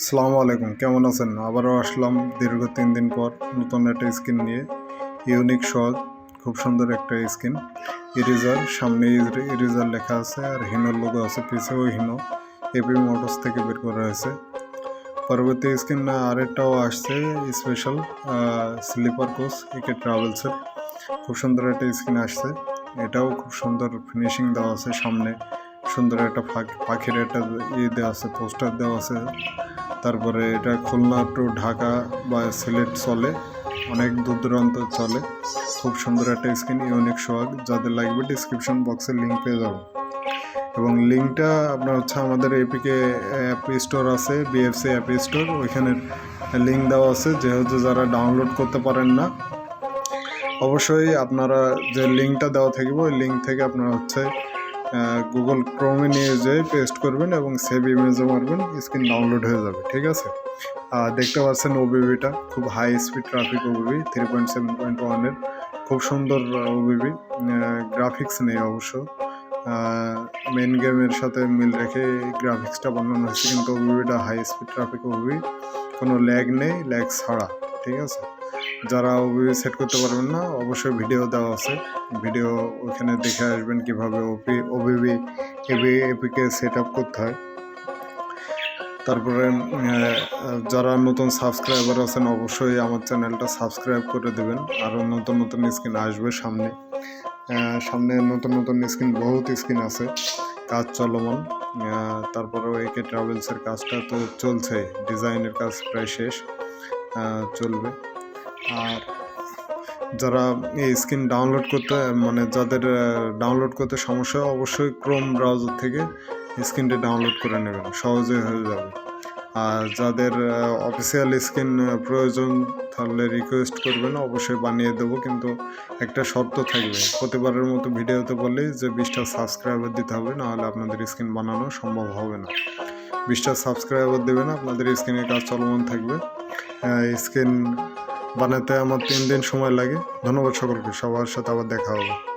আসসালামু আলাইকুম কেমন আছেন? আবারও আসলাম দীর্ঘ তিন দিন পর নতুন একটা স্কিন নিয়ে। ইউনিক সহজ খুব সুন্দর একটা স্কিন। ইরেজার সামনে ইরেজার লেখা আছে আর হিনোর লোগো আছে পিছে পিছেও হিনো। এপি মোটরস থেকে বের করা হয়েছে। পরবর্তী স্কিন আরেকটাও আসছে স্পেশাল স্লিপার কোচ একে ট্রাভেলসের খুব সুন্দর একটা স্কিন আসছে। এটাও খুব সুন্দর ফিনিশিং দেওয়া আছে সামনে। সুন্দর একটা পাখি- পাখির একটা ইয়ে দেওয়া আছে পোস্টার দেওয়া আছে। তারপরে এটা খুলনা টু ঢাকা বা সিলেট চলে, অনেক দূর দূরান্ত চলে। খুব সুন্দর একটা স্কিন ইউনিক সোয়াগ যাদের লাগবে ডিসক্রিপশন বক্সে লিঙ্ক পেয়ে যাবেন এবং লিঙ্কটা আপনার হচ্ছে আমাদের এপিকে অ্যাপ স্টোর আছে বিএফসি অ্যাপ স্টোর ওইখানের লিঙ্ক দেওয়া আছে, যেহেতু যারা ডাউনলোড করতে পারেন না, অবশ্যই আপনারা যে লিঙ্কটা দেওয়া থাকবে, ওই লিঙ্ক থেকে আপনারা হচ্ছে গুগল ক্রোমে নিয়ে যেয়ে পেস্ট করবেন এবং সেভ ইমেজও মারবেন স্ক্রিন ডাউনলোড হয়ে যাবে, ঠিক আছে? দেখতে পাচ্ছেন ওবিবিটা খুব high speed traffic OBB three point seven point ওয়ানের খুব সুন্দর ওবিবি গ্রাফিক্স নেই অবশ্য। মেন গেমের সাথে মিল রেখে গ্রাফিক্সটা বানানো হয়েছে, কিন্তু ওবিবিটা হাই স্পিড ট্রাফিক ওবিবি কোনো ল্যাগ নেই ল্যাগ ছাড়া, ঠিক আছে? যারা ওবিবি সেট করতে পারবেন না, অবশ্যই ভিডিও দেওয়া আছে। ভিডিও ওইখানে দেখে আসবেন কীভাবে OP OBB AB APK set up করতে হয়। তারপরে যারা নতুন সাবস্ক্রাইবার আছেন, অবশ্যই আমার চ্যানেলটা সাবস্ক্রাইব করে দেবেন। আরও নতুন নতুন স্কিন আসবে সামনে। সামনে নতুন নতুন স্কিন বহুত স্কিন আছে। কাজ চলমান। তারপরেও একে ট্রাভেলসের কাজটা তো চলছে। ডিজাইনের কাজ প্রায় শেষ। চলবে। আর যারা এই স্কিন ডাউনলোড করতে মানে যাদের ডাউনলোড করতে সমস্যা অবশ্যই ক্রোম ব্রাউজার থেকে স্কিনটি ডাউনলোড করে নেবেন, সহজে হয়ে যাবে। আর যাদের অফিসিয়াল স্কিন প্রয়োজন তাহলে রিকোয়েস্ট করবেন, অবশ্যই বানিয়ে দেবো, কিন্তু একটা শর্ত থাকবে, প্রতিবারের মতো ভিডিওতে বললেই যে বিশটা সাবস্ক্রাইবার দিতে হবে, নাহলে আপনাদের স্কিন বানানো সম্ভব হবে না। বিশটা সাবস্ক্রাইবার দেবেন, আপনাদের স্কিনের কাজ চলমান থাকবে। স্কিন বানাতে আমার তিন দিন সময় লাগে। ধন্যবাদ সকলকে সবার সাথে আবার দেখা হবে।